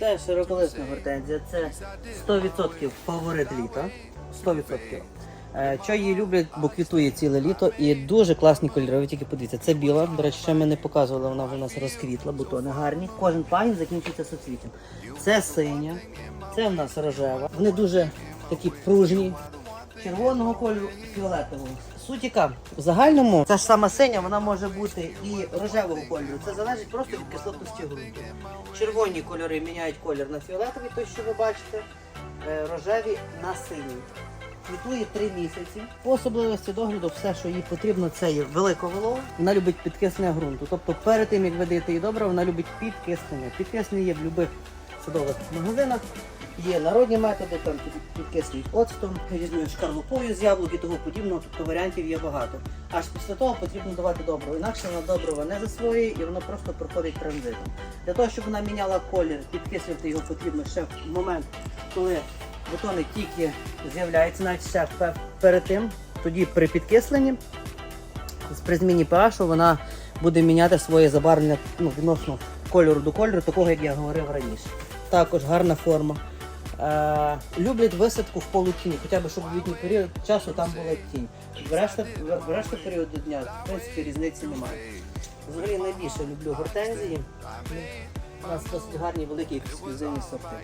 Це широколисна гортензія, це 100% фаворит літа. 100%. Е, Що її люблять, бо квітує ціле літо і дуже класні кольори. Ви тільки подивіться, це біла. До речі, ще ми не показували, вона вже у нас розквітла, бутони гарні. Кожен пагін закінчується соцвіттям. Це синя, це в нас рожева. Вони дуже такі пружні, червоного кольору, фіолетового. Суть яка в загальному та ж сама синя, вона може бути і рожевого кольору. Це залежить просто від кислотності ґрунту. Червоні кольори міняють колір на фіолетовий, той, що ви бачите, е, рожеві на синій. Квітує три місяці. По особливості догляду, все, що їй потрібно, це є велика голова. Вона любить підкиснення ґрунту. Тобто перед тим, як ви даєте їй добре, вона любить підкиснення. Підкиснення є в будь-яких садових магазинах. Є народні методи, там під- підкислюють оцтом, різною шкарлупою з яблук і того подібного, тобто варіантів є багато. Аж після того потрібно давати добриво. Інакше вона добрива не засвоює і воно просто проходить транзитом. Для того, щоб вона міняла колір, підкислювати його потрібно ще в момент, коли бутони тільки з'являються, навіть ще перед тим. Тоді при підкисленні при зміні pH вона буде міняти своє забарвлення ну, відносно кольору до кольору, такого, як я говорив раніше. Також гарна форма. Е, люблять висадку в полутіні, хоча б щоб в літній період часу там була тінь. В решта, в, решта періоду дня, в принципі, різниці немає. Взагалі найбільше люблю гортензії. У нас досить гарні великі ексклюзивні сорти.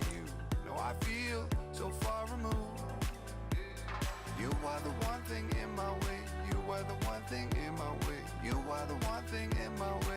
You are the one thing in my way. You are the one thing